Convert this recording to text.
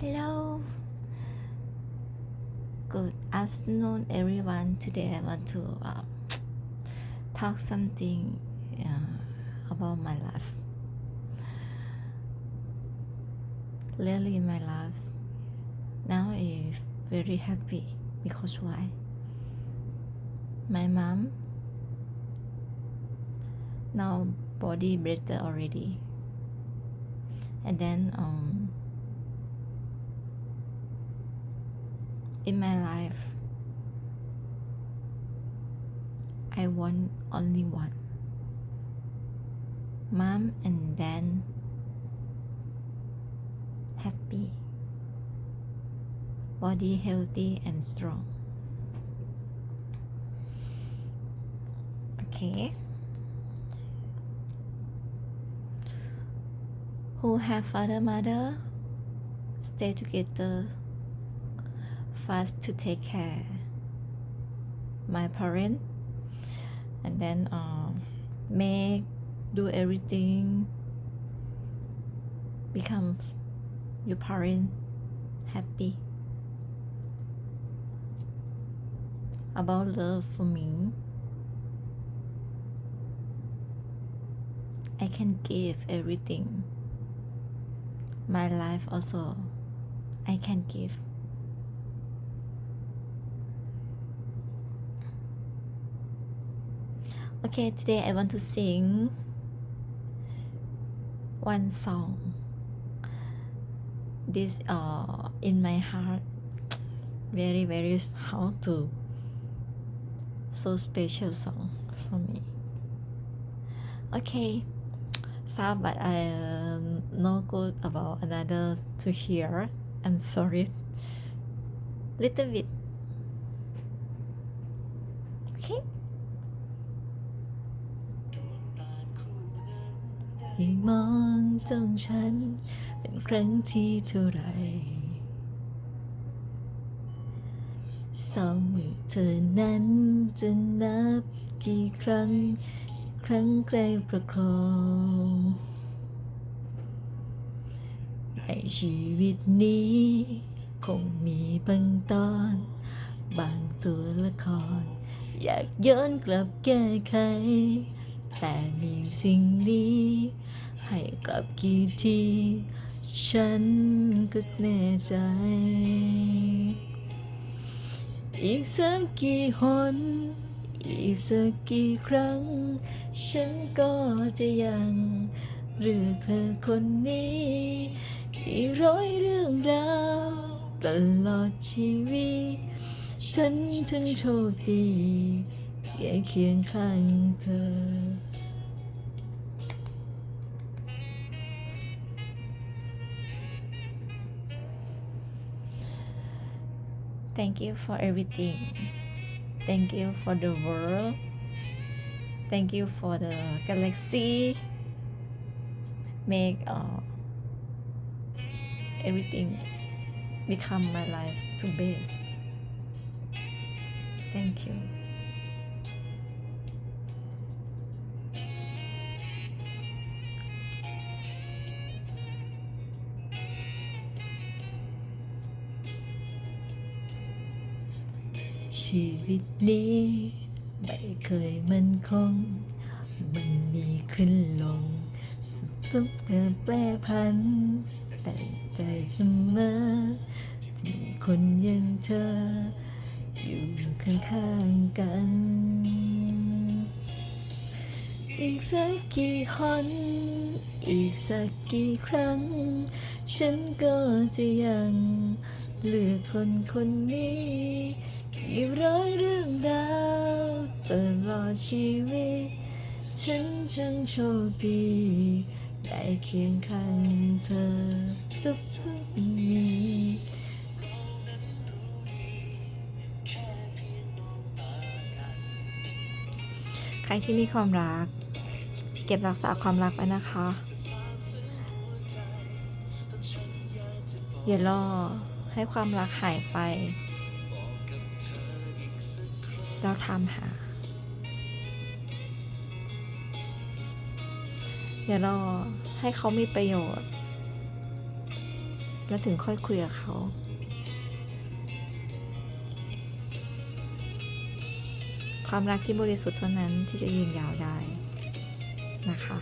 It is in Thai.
Hello. Good afternoon, everyone. Today I want to uh, talk something uh, about my life. Really, my life now is very happy because why? My mom now body better already, and then um. In my life, I want only one mom and dad happy, body healthy and strong. Okay. Who have father mother stay together fast to take care. My parent. And then uh, make do everything. Become your parent happy. About love for me. I can give everything. My life also I can give Okay, today I want to sing one song. This uh in my heart, very very how to so special song for me. Okay, sad but I am not good about another to hear. I'm sorry. Little bit. Okay. ให้มองจ้องฉัน เป็นครั้งที่เท่าไรสองมือเธอนั้นจะนับกี่ครั้ง ครั้งใกล้ประคองในชีวิตนี้ คงมีบางตอน บางตัวละคร อยากย้อนกลับแก้ไข แต่มีสิ่งนี้ให้กลับกี่ที ฉันก็แน่ใจ อีกสักกี่หน อีกสักกี่ครั้ง ฉันก็จะยังเลือกเธอคนนี้กี่ร้อยเรื่องราวตลอดชีวิต ฉันช่างโชคดีที่ได้เคียงข้างเธอ Thank you for everything. Thank you for the world. Thank you for the galaxy. Make uh, everything become my life to best. Thank you. ชีวิตนี้ไม่เคยมันคง มันมีขึ้นลง สุขเกิดแปรพัน แต่ใจเสมอที่มีคนอยังเธอ อยู่ข้างๆกัน อีกสักกี่หนอีกสักกี่ครั้ง ฉันก็จะยัง เลือกคนคนนี้ กี่ร้อยเรื่องราวตลอดชีวิต ฉันช่างโชคดีได้เคียงข้างเธอทุกทุกๆมีใครที่มีความรัก เก็บรักษาความรักไว้นะคะ อย่ารอให้ความรักหายไป แล้วทำหา อย่ารอให้เขามีประโยชน์ แล้วถึงค่อยคุยกับเขาความรักที่บริสุทธิ์เท่านั้นที่จะยืนยาวได้นะคะ